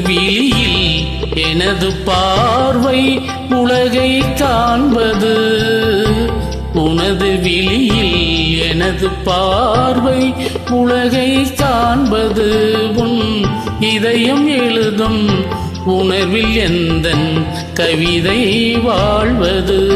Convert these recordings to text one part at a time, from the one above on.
விழியில் எனது பார்வை உலகை காண்பது. உனது விழியில் எனது பார்வை உலகை காண்பது. உன் இதயம் எழுதும் உணர்வில் எந்தன் கவிதை வாழ்வது?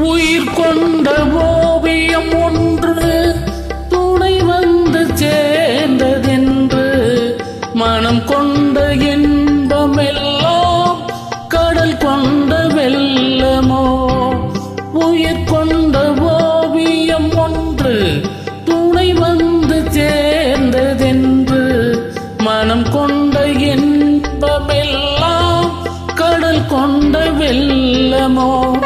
உயிர் கொண்ட ஓவியம் ஒன்று துணை வந்து சேர்ந்ததென்று. மனம் கொண்ட இன்பமெல்லாம் கடல் கொண்ட வெள்ளமோ. உயிர் கொண்ட ஓவியம் ஒன்று துணை வந்து சேர்ந்ததென்று. மனம் கொண்ட இன்பமெல்லாம் கடல் கொண்ட வெள்ளமோ.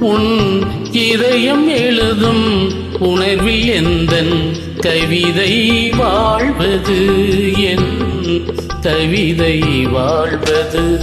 உன் இதயம் எழுதும் உணர்வில் எந்தன் கவிதை வாழ்வது? என் கவிதை வாழ்வது?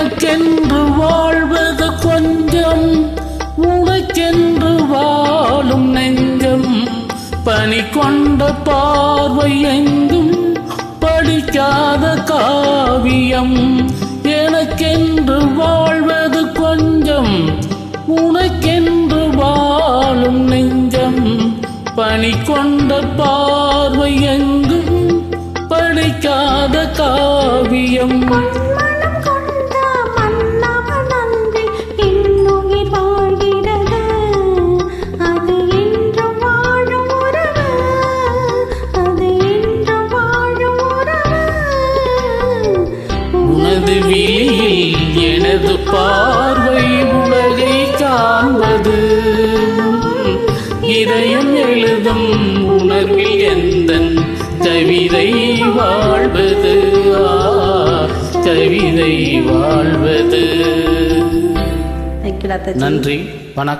எனக்கென்று வாழ்வது கொஞ்சம் உனக்கென்று வாழும் நெஞ்சம். பணி கொண்ட பார்வை எங்கும் படிக்காத காவியம். எனக்கென்று வாழ்வது கொஞ்சம் உனக்கென்று வாழும் நெஞ்சம். பணி கொண்ட பார்வை எங்கும் படிக்காத காவியம். விழியில் எனது பார்வை உலகை காண்பது. இதயம் எழுதும் உணர்வில் எந்தன் கவிதை வாழ்வது? ஆ, கவிதை வாழ்வது. நன்றி வணக்கம்.